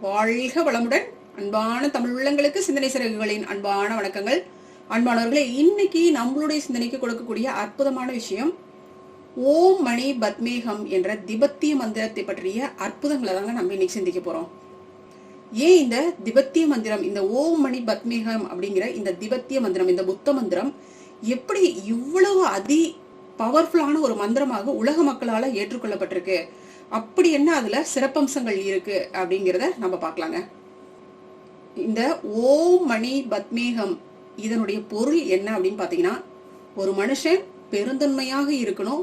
வாழ்க வளமுடன். அன்பான தமிழ் உள்ளங்களுக்கு சிந்தனை சிறகுகளின் அன்பான வணக்கங்கள். அன்பானவர்களே இன்னைக்கு நம்மளுடைய சிந்தனைக்கு கொடுக்கக்கூடிய அற்புதமான விஷயம் ஓம் மணி பத்மேகம் என்ற திபத்திய மந்திரத்தை பற்றிய அற்புதங்களை தாங்க நம்ம இன்னைக்கு சிந்திக்க போறோம். ஏன் இந்த திபத்திய மந்திரம் இந்த ஓம் மணி பத்மேகம் அப்படிங்கிற இந்த திபத்திய மந்திரம் இந்த புத்த மந்திரம் எப்படி இவ்வளவு அதி பவர்ஃபுல்லான ஒரு மந்திரமாக உலக மக்களால் ஏற்றுக்கொள்ளப்பட்டிருக்கு? அப்படி என்ன அதுல சிறப்பம்சங்கள் இருக்கு அப்படிங்கிறத நம்ம பார்க்கலாங்க. இந்த ஓம் மணி பத்மேகம் இதனுடைய பொருள் என்ன அப்படின்னு பாத்தீங்கன்னா ஒரு மனுஷன் பெருந்தன்மையாக இருக்கணும்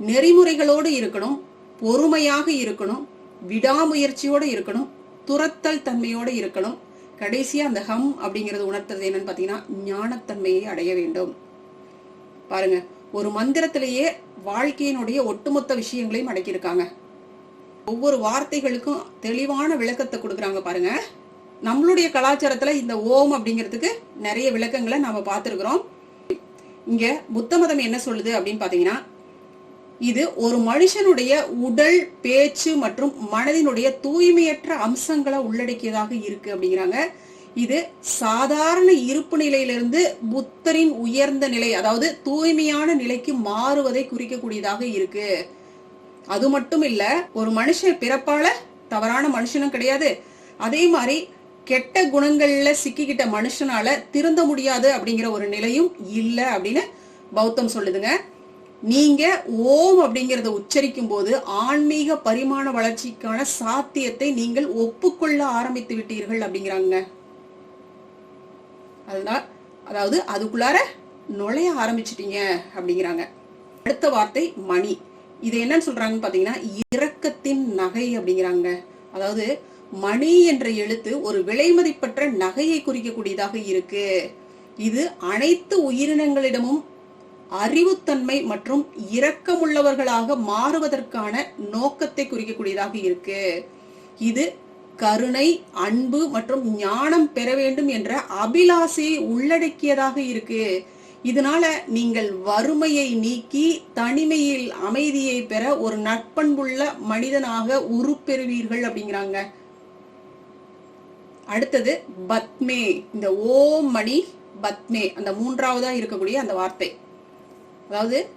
நெறிமுறைகளோடு இருக்கணும் பொறுமையாக இருக்கணும் விடாமுயற்சியோடு இருக்கணும் துரத்தல் தன்மையோடு இருக்கணும். கடைசியாக அந்த ஹம் அப்படிங்கிறது உணர்த்தது என்னன்னு பார்த்தீங்கன்னா ஞானத்தன்மையை அடைய வேண்டும். பாருங்க ஒரு மந்திரத்திலேயே வாழ்க்கையினுடைய ஒட்டுமொத்த விஷயங்களையும் அடக்கியிருக்காங்க. ஒவ்வொரு வார்த்தைகளுக்கும் தெளிவான விளக்கத்தை கொடுக்குறாங்க பாருங்க. நம்மளுடைய கலாச்சாரத்துல இந்த ஓம் அப்படிங்கிறதுக்கு நிறைய விளக்கங்களை நாம பார்த்துருக்குறோம். இங்க புத்த மதம் என்ன சொல்லுது அப்படின்னு பாத்தீங்கன்னா இது ஒரு மனுஷனுடைய உடல் பேச்சு மற்றும் மனதினுடைய தூய்மையற்ற அம்சங்களை உள்ளடக்கியதாக இருக்கு அப்படிங்கிறாங்க. இது சாதாரண இருப்பு நிலையிலிருந்து புத்தரின் உயர்ந்த நிலை அதாவது தூய்மையான நிலைக்கு மாறுவதை குறிக்கக்கூடியதாக இருக்கு. அது மட்டும் இல்ல ஒரு மனுஷன் பிறப்பால தவறான மனுஷனும் கிடையாது. அதே மாதிரி கெட்ட குணங்கள்ல சிக்கிக்கிட்ட மனுஷனால திருந்த முடியாது அப்படிங்கிற ஒரு நிலையும் இல்ல அப்படின்னு பௌத்தம் சொல்லுதுங்க. நீங்க ஓம் அப்படிங்கறத உச்சரிக்கும் போது ஆன்மீக பரிமாண வளர்ச்சிக்கான சாத்தியத்தை நீங்கள் ஒப்புக்கொள்ள ஆரம்பித்து விட்டீர்கள் அப்படிங்கிறாங்க. அதுதான் அதாவது அதுக்குள்ளார நுழைய ஆரம்பிச்சிட்டீங்க அப்படிங்கிறாங்க. அடுத்த வார்த்தை மணி. இது என்னன்னு சொல்றாங்கன்னு பாத்தீங்கன்னா இரக்கத்தின் நகை அப்படிங்கிறாங்க. அதாவது மணி என்ற எழுத்து ஒரு விலைமதிப்பற்ற நகையை குறிக்கக்கூடியதாக இருக்கு. இது அனைத்து உயிரினங்களிடமும் அறிவுத்தன்மை மற்றும் இரக்கமுள்ளவர்களாக மாறுவதற்கான நோக்கத்தை குறிக்கக்கூடியதாக இருக்கு. இது கருணை அன்பு மற்றும் ஞானம் பெற வேண்டும் என்ற அபிலாசையை உள்ளடக்கியதாக இருக்கு. இதனால நீங்கள் வறுமையை நீக்கி தனிமையில் அமைதியை பெற ஒரு நட்பண்புள்ள மனிதனாக உருப்பெறுவீர்கள் அப்படிங்கிறாங்க. அடுத்தது பத்மே. இந்த ஓம் மணி பத்மே. அந்த மூன்றாவதா இருக்கக்கூடிய அந்த வார்த்தை. அதாவது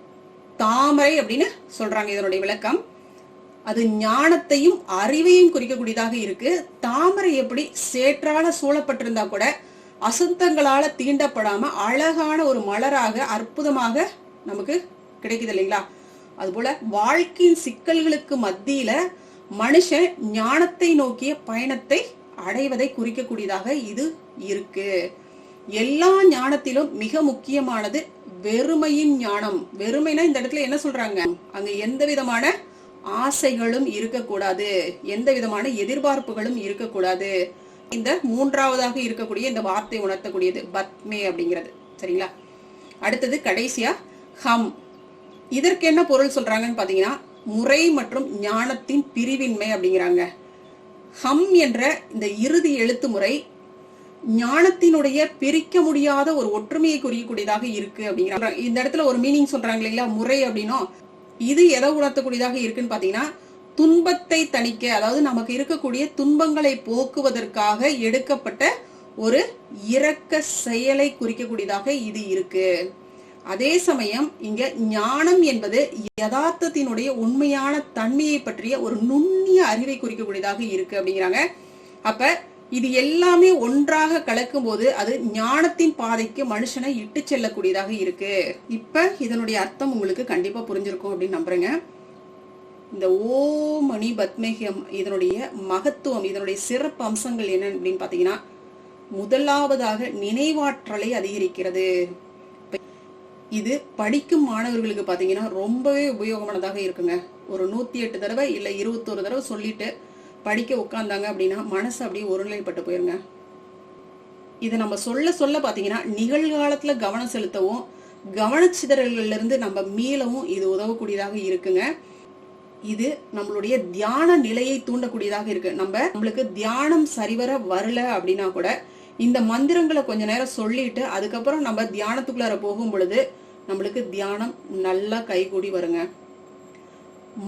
தாமரை அப்படின்னு சொல்றாங்க இதனுடைய விளக்கம். அது ஞானத்தையும் அறிவையும் குறிக்கக்கூடியதாக இருக்கு. தாமரை எப்படி சேற்றால சூழப்பட்டிருந்தா கூட அசுத்தங்களால தீண்டப்படாம அழகான ஒரு மலராக அற்புதமாக நமக்கு கிடைக்குது இல்லைங்களா? அதுபோல வாழ்க்கையின் சிக்கல்களுக்கு மத்தியில மனுஷன் ஞானத்தை நோக்கிய பயணத்தை அடைவதை குறிக்கக்கூடியதாக இது இருக்கு. எல்லா ஞானத்திலும் மிக முக்கியமானது வெறுமையின் ஞானம். வெறுமைனா இந்த இடத்துல என்ன சொல்றாங்க? அங்க எந்த விதமான ஆசைகளும் இருக்கக்கூடாது. எந்த விதமான எதிர்பார்ப்புகளும் இருக்கக்கூடாது. இந்த மூன்றாவதாக இருக்கக்கூடிய இந்த வார்த்தை உணர்த்தக்கூடியது பத்மே அப்படிங்கிறது. சரிங்களா? அடுத்தது கடைசியா ஹம். இதற்கு என்ன பொருள் சொல்றாங்கன்னு பாத்தீங்கன்னா முறை மற்றும் ஞானத்தின் பிரிவின்மை அப்படிங்கிறாங்க. ஹம் என்ற இந்த இறுதி எழுத்து முறை ஞானத்தினுடைய பிரிக்க முடியாத ஒரு ஒற்றுமையை குறியக்கூடியதாக இருக்கு அப்படிங்கிறாங்க. இந்த இடத்துல ஒரு மீனிங் சொல்றாங்க இல்லைங்களா? முறை அப்படின்னா இது எதை உணர்த்தக்கூடியதாக இருக்குன்னு பாத்தீங்கன்னா துன்பத்தை தணிக்க அதாவது நமக்கு இருக்கக்கூடிய துன்பங்களை போக்குவதற்காக எடுக்கப்பட்ட ஒரு இரக்க செயலை குறிக்கக்கூடியதாக இது இருக்கு. அதே சமயம் இங்க ஞானம் என்பது யதார்த்தத்தினுடைய உண்மையான தன்மையை பற்றிய ஒரு நுண்ணிய அறிவை குறிக்கக்கூடியதாக இருக்கு அப்படிங்கிறாங்க. அப்ப இது எல்லாமே ஒன்றாக கலக்கும் போது அது ஞானத்தின் பாதைக்கு மனுஷனை இட்டு செல்லக்கூடியதாக இருக்கு. இப்ப இதனுடைய அர்த்தம் உங்களுக்கு கண்டிப்பா புரிஞ்சிருக்கும் அப்படின்னு நம்புறேங்க. இந்த ஓமணி பத்மேகம் இதனுடைய மகத்துவம் இதனுடைய சிறப்பு அம்சங்கள் என்ன அப்படின்னு பார்த்தீங்கன்னா முதலாவதாக நினைவாற்றலை அதிகரிக்கிறது. இது படிக்கும் மாணவர்களுக்கு பார்த்தீங்கன்னா ரொம்பவே உபயோகமானதாக இருக்குங்க. ஒரு நூற்றி எட்டு தடவை இல்லை இருபத்தொரு தடவை சொல்லிட்டு படிக்க உட்காந்தாங்க அப்படின்னா மனசு அப்படியே ஒருநிலைப்பட்டு போயிருங்க. இதை நம்ம சொல்ல சொல்ல பார்த்தீங்கன்னா நிகழ்காலத்தில் கவனம் செலுத்தவும் கவனச்சிதறல்கள்லேருந்து நம்ம மீளவும் இது உதவக்கூடியதாக இருக்குங்க. இது நம்மளுடைய தியான நிலையை தூண்டக்கூடியதாக இருக்கு. நம்ம நம்மளுக்கு தியானம் சரிவர வரல அப்படின்னா கூட இந்த மந்திரங்களை கொஞ்ச நேரம் சொல்லிட்டு அதுக்கப்புறம் நம்ம தியானத்துக்குள்ளார போகும் பொழுது நம்மளுக்கு தியானம் நல்லா கைகூடி வருங்க.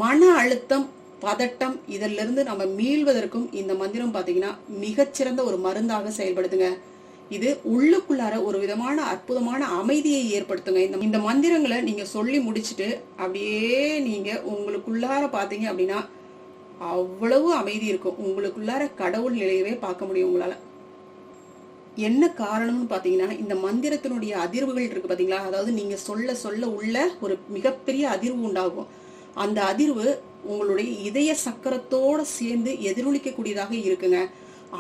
மன அழுத்தம் பதட்டம் இதிலிருந்து நம்ம மீள்வதற்கும் இந்த மந்திரம் பார்த்தீங்கன்னா மிகச்சிறந்த ஒரு மருந்தாக செயல்படுதுங்க. இது உள்ளுக்குள்ளார ஒரு விதமான அற்புதமான அமைதியை ஏற்படுத்துங்க. இந்த இந்த மந்திரங்களை நீங்க சொல்லி முடிச்சுட்டு அப்படியே நீங்க உங்களுக்குள்ளார பாத்தீங்க அப்படின்னா அவ்வளவு அமைதி இருக்கும். உங்களுக்குள்ளார கடவுள் நிலையவே பார்க்க முடியும் உங்களால. என்ன காரணம்னு பார்த்தீங்கன்னா இந்த மந்திரத்தினுடைய அதிர்வுகள் இருக்கு பார்த்தீங்களா? அதாவது நீங்க சொல்ல சொல்ல உள்ள ஒரு மிகப்பெரிய அதிர்வு உண்டாகும். அந்த அதிர்வு உங்களுடைய இதய சக்கரத்தோட சேர்ந்து எதிரொலிக்கக்கூடியதாக இருக்குங்க.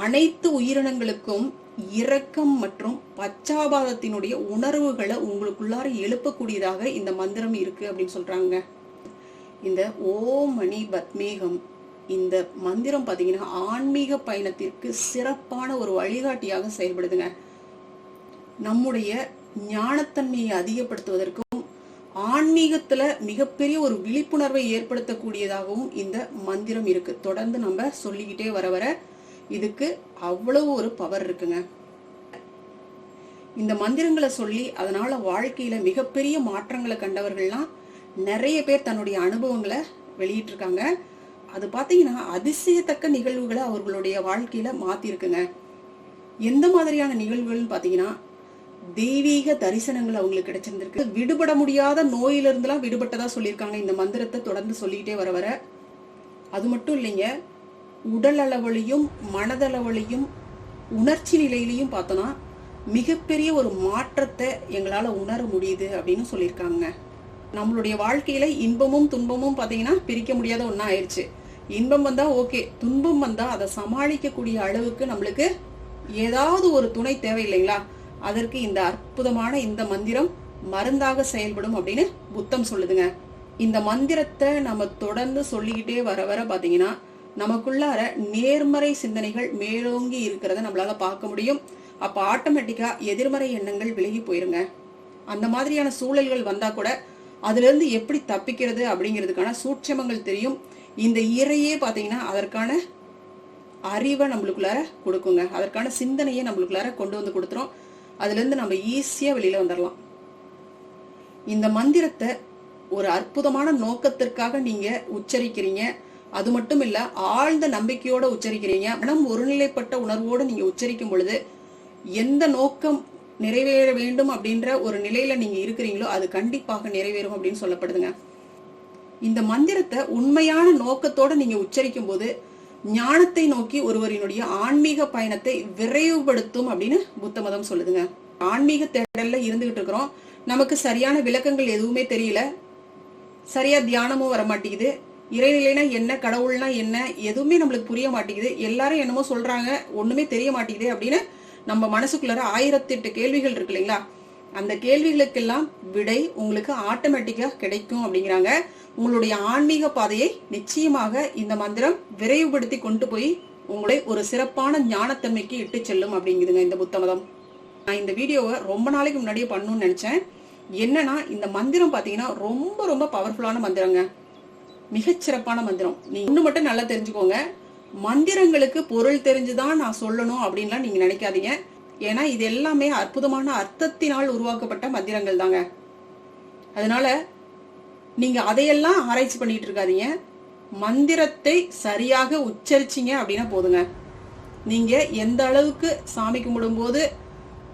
அனைத்து உயிரினங்களுக்கும் இரக்கம் மற்றும் பச்சாபாதத்தினுடைய உணர்வுகளை உங்களுக்குள்ளார எழுப்பக்கூடியதாக இந்த மந்திரம் இருக்கு அப்படின்னு சொல்றாங்க. இந்த ஓம் மணி பத்மேகம் இந்த மந்திரம் பார்த்தீங்கன்னா ஆன்மீக பயணத்திற்கு சிறப்பான ஒரு வழிகாட்டியாக செயல்படுதுங்க. நம்முடைய ஞானத்தன்மையை அதிகப்படுத்துவதற்கும் ஆன்மீகத்துல மிகப்பெரிய ஒரு விழிப்புணர்வை ஏற்படுத்தக்கூடியதாகவும் இந்த மந்திரம் இருக்கு. தொடர்ந்து நம்ம சொல்லிக்கிட்டே வர வர இதுக்கு அவ்வளவு ஒரு பவர் இருக்குங்க. இந்த மந்திரங்களை சொல்லி அதனால வாழ்க்கையில மிகப்பெரிய மாற்றங்களை கண்டவர்கள்லாம் நிறைய பேர் தன்னுடைய அனுபவங்களை வெளியிட்டிருக்காங்க. அது பார்த்தீங்கன்னா அதிசயத்தக்க நிகழ்வுகளை அவர்களுடைய வாழ்க்கையில மாத்திருக்குங்க. எந்த மாதிரியான நிகழ்வுகள்னு பார்த்தீங்கன்னா தெய்வீக தரிசனங்கள் அவங்களுக்கு கிடைச்சிருந்திருக்கு. விடுபட முடியாத நோயிலிருந்துலாம் விடுபட்டதா சொல்லியிருக்காங்க. இந்த மந்திரத்தை தொடர்ந்து சொல்லிக்கிட்டே வர வர. அது மட்டும் இல்லைங்க உடல் அளவுலையும் மனதளவுலையும் உணர்ச்சி நிலையிலையும் பார்த்தோன்னா மிகப்பெரிய ஒரு மாற்றத்தை எங்களால் உணர முடியுது அப்படின்னு சொல்லியிருக்காங்க. நம்மளுடைய வாழ்க்கையில இன்பமும் துன்பமும் பார்த்தீங்கன்னா பிரிக்க முடியாத ஒன்றா ஆயிடுச்சு இன்பம் வந்தால் ஓகே துன்பம் வந்தால் அதை சமாளிக்கக்கூடிய அளவுக்கு நம்மளுக்கு ஏதாவது ஒரு துணை தேவை இல்லைங்களா? அதற்கு இந்த அற்புதமான இந்த மந்திரம் மருந்தாக செயல்படும் அப்படின்னு புத்தம் சொல்லுதுங்க. இந்த மந்திரத்தை நம்ம தொடர்ந்து சொல்லிக்கிட்டே வர வர பார்த்தீங்கன்னா நமக்குள்ளார நேர்மறை சிந்தனைகள் மேலோங்கி இருக்கிறத நம்மளால பார்க்க முடியும். அப்ப ஆட்டோமேட்டிக்கா எதிர்மறை எண்ணங்கள் விலகி போயிருங்க. அந்த மாதிரியான சூழல்கள் வந்தா கூட அதுல இருந்து எப்படி தப்பிக்கிறது அப்படிங்கிறதுக்கான சூட்சமங்கள் தெரியும். இந்த இறையே பாத்தீங்கன்னா அதற்கான அறிவை நம்மளுக்குள்ளார கொடுக்குங்க. அதற்கான சிந்தனையை நம்மளுக்குள்ளார கொண்டு வந்து கொடுத்துரும். அதுல இருந்து நம்ம ஈஸியா வெளியில வந்துடலாம் இந்த மந்திரத்தை ஒரு அற்புதமான நோக்கத்திற்காக நீங்க உச்சரிக்கிறீங்க. அது மட்டும் இல்ல ஆழ்ந்த நம்பிக்கையோட உச்சரிக்கிறீங்க. மனம் ஒருநிலைப்பட்ட உணர்வோடு நீங்க உச்சரிக்கும் பொழுது எந்த நோக்கம் நிறைவேற வேண்டும் அப்படின்ற ஒரு நிலையில நீங்க இருக்கிறீங்களோ அது கண்டிப்பாக நிறைவேறும் அப்படின்னு சொல்லப்படுதுங்க. இந்த மந்திரத்தை உண்மையான நோக்கத்தோட நீங்க உச்சரிக்கும் போது ஞானத்தை நோக்கி ஒருவரினுடைய ஆன்மீக பயணத்தை விரைவுபடுத்தும் அப்படின்னு புத்த மதம் சொல்லுதுங்க. ஆன்மீக தேடல்ல இருந்துகிட்டு இருக்கிறோம். நமக்கு சரியான விளக்கங்கள் எதுவுமே தெரியல. சரியா தியானமும் வர மாட்டேங்குது இறைநிலைனா என்ன கடவுள்னா என்ன எதுவுமே நம்மளுக்கு புரிய மாட்டேங்குது. எல்லாரும் என்னமோ சொல்றாங்க ஒண்ணுமே தெரிய மாட்டேங்குது அப்படின்னு நம்ம மனசுக்குள்ளார ஆயிரத்தி எட்டு கேள்விகள் இருக்கு இல்லைங்களா? அந்த கேள்விகளுக்கெல்லாம் விடை உங்களுக்கு ஆட்டோமேட்டிக்காக கிடைக்கும் அப்படிங்கிறாங்க. உங்களுடைய ஆன்மீக பாதையை நிச்சயமாக இந்த மந்திரம் விரைவுபடுத்தி கொண்டு போய் உங்களை ஒரு சிறப்பான ஞானத்தன்மைக்கு இட்டு செல்லும் அப்படிங்குதுங்க இந்த புத்த மதம். நான் இந்த வீடியோவை ரொம்ப நாளைக்கு முன்னாடியே பண்ணணும்னு நினச்சேன். என்னன்னா இந்த மந்திரம் பார்த்தீங்கன்னா ரொம்ப ரொம்ப பவர்ஃபுல்லான மந்திரங்க. மிகச்சிறப்பான மந்திரம். நீ ஒன்று மட்டும் நல்லா தெரிஞ்சுக்கோங்க. மந்திரங்களுக்கு பொருள் தெரிஞ்சுதான் நான் சொல்லணும் அப்படின்லாம் நீங்க நினைக்காதீங்க. ஏன்னா இது எல்லாமே அற்புதமான அர்த்தத்தினால் உருவாக்கப்பட்ட மந்திரங்கள் தாங்க. அதனால நீங்க அதையெல்லாம் ஆராய்ச்சி பண்ணிட்டு இருக்காதீங்க. மந்திரத்தை சரியாக உச்சரிச்சீங்க அப்படின்னா போதுங்க. நீங்க எந்த அளவுக்கு சாமி கும்பிடும்போது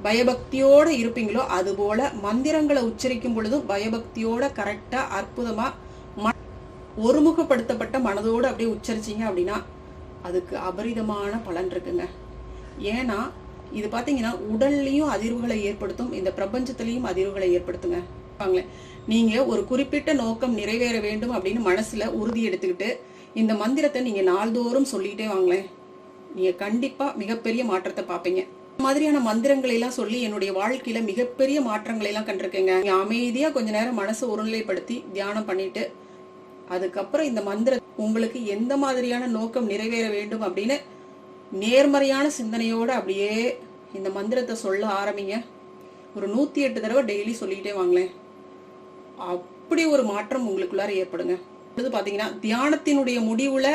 பயபக்தியோட இருப்பீங்களோ அதுபோல மந்திரங்களை உச்சரிக்கும் பொழுதும் பயபக்தியோட கரெக்டா அற்புதமா ஒருமுகப்படுத்தப்பட்ட மனதோடு அப்படியே உச்சரிச்சீங்க அப்படின்னா அதுக்கு அபரிதமான பலன் இருக்குங்க. ஏன்னா இது பார்த்தீங்கன்னா உடல்லையும் அதிர்வுகளை ஏற்படுத்தும் இந்த பிரபஞ்சத்திலையும் அதிர்வுகளை ஏற்படுத்துங்க. பாங்களேன் நீங்க ஒரு குறிப்பிட்ட நோக்கம் நிறைவேற வேண்டும் அப்படின்னு மனசுல உறுதி எடுத்துக்கிட்டு இந்த மந்திரத்தை நீங்க நாள்தோறும் சொல்லிகிட்டே வாங்களேன். நீங்க கண்டிப்பா மிகப்பெரிய மாற்றத்தை பார்ப்பீங்க மாதிரியான மந்திரங்களை எல்லாம் சொல்லி என்னுடைய வாழ்க்கையில மிகப்பெரிய மாற்றங்களை எல்லாம் கண்டிருக்கேங்க அமைதியா கொஞ்ச நேரம் மனசை ஒருநிலைப்படுத்தி தியானம் பண்ணிட்டு அதுக்கப்புறம் இந்த மந்திர உங்களுக்கு எந்த மாதிரியான நோக்கம் நிறைவேற வேண்டும் அப்படின்னு நேர்மறையான சிந்தனையோடு அப்படியே இந்த மந்திரத்தை சொல்ல ஆரம்பிங்க. ஒரு நூற்றி எட்டு தடவை டெய்லி சொல்லிக்கிட்டே வாங்களேன். அப்படி ஒரு மாற்றம் உங்களுக்குள்ளார ஏற்படுங்க. அடுத்து பார்த்தீங்கன்னா தியானத்தினுடைய முடிவில்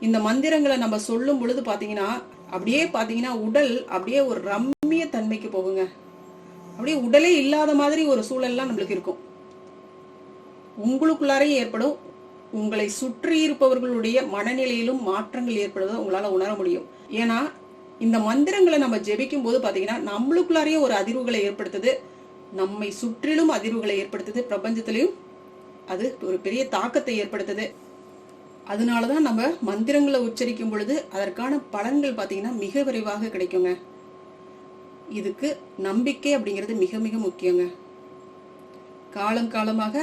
இந்த மந்திரங்களை நம்ம சொல்லும் பொழுது பார்த்தீங்கன்னா அப்படியே பார்த்தீங்கன்னா உடல் அப்படியே ஒரு ரம்மிய தன்மைக்கு போகுங்க. அப்படியே உடலே இல்லாத மாதிரி ஒரு சூழல்லாம் நம்மளுக்கு இருக்கும். உங்களுக்குள்ளாரே ஏற்படும். உங்களை சுற்றி இருப்பவர்களுடைய மனநிலையிலும் மாற்றங்கள் ஏற்படுவதை உங்களால் உணர முடியும். ஏன்னா இந்த மந்திரங்களை நம்ம ஜெபிக்கும் போது பார்த்தீங்கன்னா நம்மளுக்குள்ளாரையே ஒரு அதிர்வுகளை ஏற்படுத்துது. நம்மை சுற்றிலும் அதிர்வுகளை ஏற்படுத்துது. பிரபஞ்சத்திலையும் அது ஒரு பெரிய தாக்கத்தை ஏற்படுத்துது. அதனால தான் நம்ம மந்திரங்களை உச்சரிக்கும் பொழுது அதற்கான பலன்கள் பார்த்தீங்கன்னா மிக விரைவாக கிடைக்குங்க. இதுக்கு நம்பிக்கை அப்படிங்கிறது மிக மிக முக்கியங்க. காலம் காலமாக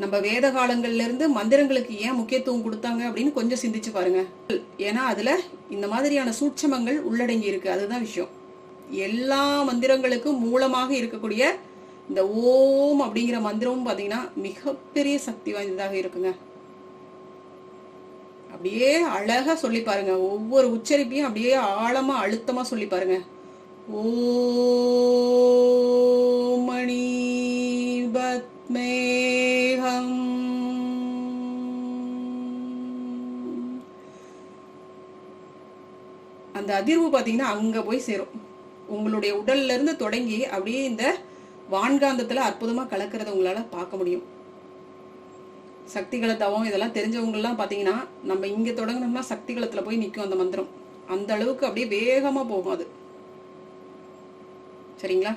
நம்ம வேத காலங்கள்ல இருந்து மந்திரங்களுக்கு ஏன் முக்கியத்துவம் கொடுத்தாங்க அப்படின்னு கொஞ்சம் சிந்திச்சு பாருங்க. ஏன்னா அதுல இந்த மாதிரியான சூட்சமங்கள் உள்ளடங்கி இருக்கு. அதுதான் விஷயம். எல்லா மந்திரங்களுக்கும் மூலமாக இருக்கக்கூடிய இந்த ஓம் அப்படிங்கிற மந்திரமும் பாத்தீங்கன்னா மிகப்பெரிய சக்தி வாய்ந்ததாக இருக்குங்க. அப்படியே அழகா சொல்லி பாருங்க. ஒவ்வொரு உச்சரிப்பையும் அப்படியே ஆழமா அழுத்தமா சொல்லி பாருங்க. ஓ மணி பத்மே அந்த அதிர்வு பார்த்தீங்கன்னா அங்கே போய் சேரும். உங்களுடைய உடல்ல இருந்து தொடங்கி அப்படியே இந்த வான்காந்தத்தில் அற்புதமாக கலக்கிறத உங்களால் பார்க்க முடியும். சக்திகள தவம் இதெல்லாம் தெரிஞ்சவங்கலாம் பார்த்தீங்கன்னா நம்ம இங்கே தொடங்கினோம்னா சக்திகளத்தில் போய் நிற்கும் அந்த மந்திரம். அந்த அளவுக்கு அப்படியே வேகமாக போகும் அது. சரிங்களா?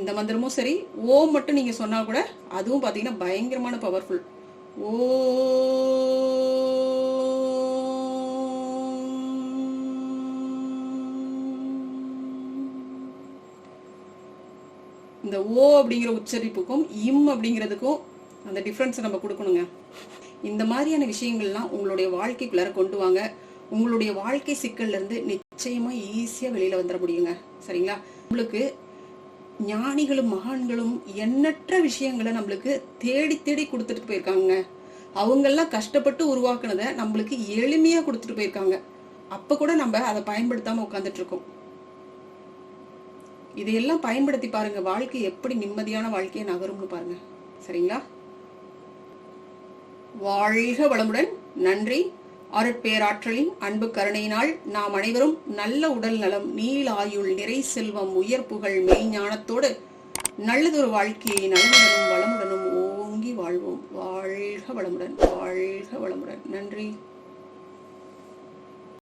இந்த மந்திரமும் சரி. ஓம் மட்டும் நீங்கள் சொன்னால் கூட அதுவும் பார்த்தீங்கன்னா பயங்கரமான பவர்ஃபுல் ஓ இந்த ஓ அப்படிங்கிற உச்சரிப்புக்கும் இம் அப்படிங்கிறதுக்கும் அந்த டிஃப்ரென்ஸை நம்ம கொடுக்கணுங்க. இந்த மாதிரியான விஷயங்கள்லாம் உங்களுடைய வாழ்க்கைக்குள்ளார கொண்டு வாங்க. உங்களுடைய வாழ்க்கை சிக்கல்லேருந்து நிச்சயமாக ஈஸியாக வெளியில் வந்துட முடியுங்க. சரிங்களா? உங்களுக்கு ஞானிகளும் மகான்களும் எண்ணற்ற விஷயங்களை நம்மளுக்கு தேடி தேடி கொடுத்துட்டு போயிருக்காங்க. அவங்கெல்லாம் கஷ்டப்பட்டு உருவாக்குனதை நம்மளுக்கு எளிமையாக கொடுத்துட்டு போயிருக்காங்க. அப்போ கூட நம்ம அதை பயன்படுத்தாமல் உட்காந்துட்டு இருக்கோம். இதையெல்லாம் பயன்படுத்தி பாருங்க. வாழ்க்கை எப்படி நிம்மதியான வாழ்க்கையை நகரும்னு பாருங்க. சரிங்களா? வாழ்க வளமுடன். நன்றி. அருட்பேராற்றலின் அன்பு கருணையினால் நாம் அனைவரும் நல்ல உடல் நலம் நீள் ஆயுள் நிறை செல்வம் உயர் புகழ் மெய்ஞானத்தோடு நல்லதொரு வாழ்க்கையை நலமுடனும் வளமுடனும் ஓங்கி வாழ்வோம். வாழ்க வளமுடன். வாழ்க வளமுடன். நன்றி.